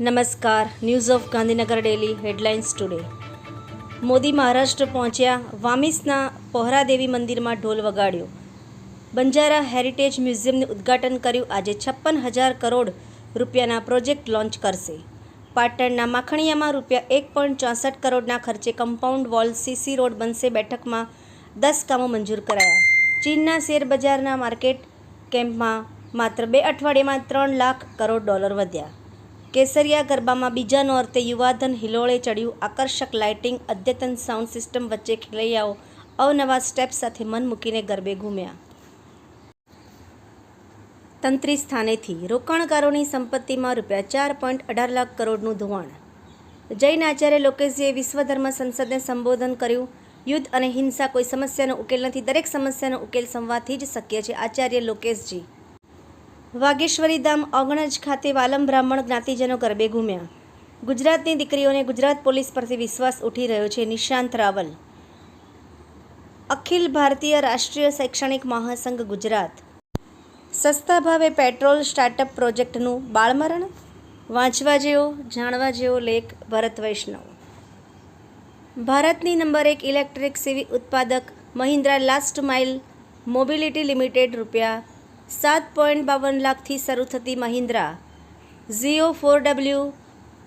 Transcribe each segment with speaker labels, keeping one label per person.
Speaker 1: નમસ્કાર. News of Gandhinagar daily headlines today Modi Maharashtra પહોંચ્યા, વામિસના પહોરાદેવી મંદિરમાં ઢોલ વગાડ્યો. બંજારા હેરિટેજ મ્યુઝિયમનું ઉદ્ઘાટન કર્યું, આજે છપ્પન હજાર કરોડ રૂપિયાના પ્રોજેક્ટ લોન્ચ કરશે. પાટણના માખણીયામાં રૂપિયા એક પોઈન્ટ ચોસઠ કરોડના ખર્ચે કમ્પાઉન્ડ વોલ સીસી રોડ બનશે બેઠકમાં, દસ કામો મંજૂર કરાયા. ચીનના શેરબજારના માર્કેટ કેમ્પમાં માત્ર બે અઠવાડિયામાં ત્રણ લાખ કરોડ ડોલર વધ્યા. કેસરિયા ગરબામાં બીજાનો અર્થે યુવાધન હિલોળે ચડ્યું. આકર્ષક લાઇટિંગ, અદ્યતન સાઉન્ડ સિસ્ટમ વચ્ચે ખેલૈયાઓ અવનવા સ્ટેપ સાથે મન મૂકીને ગરબે ઘૂમ્યા. તંત્રી સ્થાનેથી રોકાણકારોની સંપત્તિમાં રૂપિયા ચાર પોઈન્ટ અઢાર લાખ કરોડનું ધોવાણ. જૈન આચાર્ય લોકેશજીએ વિશ્વધર્મ સંસદને સંબોધન કર્યું. યુદ્ધ અને હિંસા કોઈ સમસ્યાનો ઉકેલ નથી. દરેક સમસ્યાનો ઉકેલ સંવાદથી જ શક્ય છે. આચાર્ય લોકેશજી વાગેશ્વરી ધામ ઓગણજ ખાતે વાલમ બ્રાહ્મણ જ્ઞાતિજનો ગરબે ઘૂમ્યા. ગુજરાતની દીકરીઓને ગુજરાત પોલીસ પરથી વિશ્વાસ ઉઠી રહ્યો છે નિશાંત રાવલ. અખિલ ભારતીય રાષ્ટ્રીય શૈક્ષણિક મહાસંઘ ગુજરાત. સસ્તા ભાવે પેટ્રોલ સ્ટાર્ટઅપ પ્રોજેક્ટનું બાળમરણ? વાંચવા જેવો જાણવા જેવો લેખ, ભરત વૈષ્ણવ. ભારતની નંબર એક ઇલેક્ટ્રિક સીવી ઉત્પાદક Mahindra last mile mobility limited રૂપિયા સાત પોઈન્ટ બાવન લાખથી શરૂ થતી Mahindra Zeo four W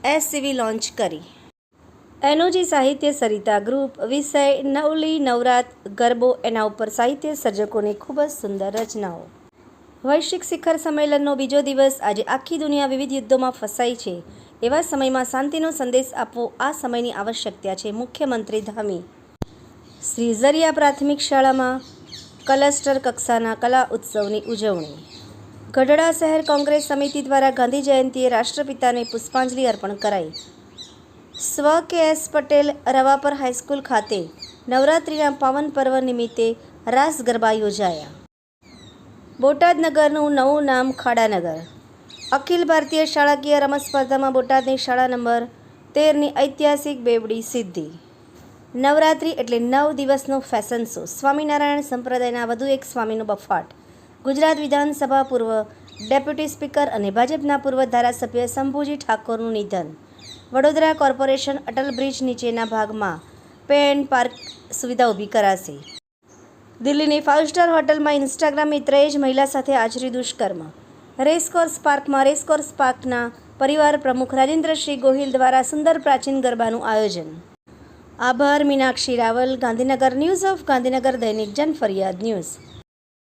Speaker 1: SCV launch કરી. એનોજી સાહિત્ય સરિતા ગ્રુપ, વિષય, નવલી, નવરાત, ગરબો એના ઉપર સાહિત્ય સર્જકોની ખૂબ જ સુંદર રચનાઓ. વૈશ્વિક શિખર સંમેલનનો બીજો દિવસ આજે આખી દુનિયા વિવિધ યુદ્ધોમાં ફસાઈ છે. એવા સમયમાં શાંતિનો સંદેશ આપવો આ સમયની આવશ્યકતા છે, મુખ્યમંત્રી ધામી. શ્રી ઝરિયા પ્રાથમિક શાળામાં ક્લસ્ટર કક્ષાના કલા ઉત્સવની ઉજવણી. ગઢડા શહેર કોંગ્રેસ સમિતિ દ્વારા ગાંધી જયંતિએ રાષ્ટ્રપિતાને પુષ્પાંજલિ અર્પણ કરાઈ. સ્વ કે એસ પટેલ રવાપર હાઈસ્કૂલ ખાતે નવરાત્રિના પાવન પર્વ નિમિત્તે રાસ ગરબા યોજાયા. બોટાદ નગરનું નવું નામ ખાડાનગર. અખિલ ભારતીય શાળાકીય રમત સ્પર્ધામાં બોટાદની શાળા નંબર તેરની ઐતિહાસિક બેવડી સિદ્ધિ. નવરાત્રિ એટલે નવ દિવસનો ફેશન શો સ્વામિનારાયણ સંપ્રદાયના વધુ એક સ્વામીનો બફાટ. ગુજરાત વિધાનસભા પૂર્વ ડેપ્યુટી સ્પીકર અને ભાજપના પૂર્વ ધારાસભ્ય શંભુજી ઠાકોરનું નિધન. વડોદરા કોર્પોરેશન અટલ બ્રિજ નીચેના ભાગમાં પે એન્ડ પાર્ક સુવિધા ઊભી કરાશે. દિલ્હીની ફાઇવ સ્ટાર હોટલમાં ઇન્સ્ટાગ્રામ મિત્રએ જ મહિલા સાથે આચરી દુષ્કર્મ. રેસકોર્સ પાર્કમાં રેસકોર્સ પાર્કના પરિવાર પ્રમુખ રાજેન્દ્રસિંહ ગોહિલ દ્વારા સુંદર પ્રાચીન ગરબાનું આયોજન. આભાર મીનાક્ષી રાવલ ગાંધીનગર ન્યૂઝ ઓફ ગાંધીનગર દૈનિક જનફરિયાદ ન્યૂઝ.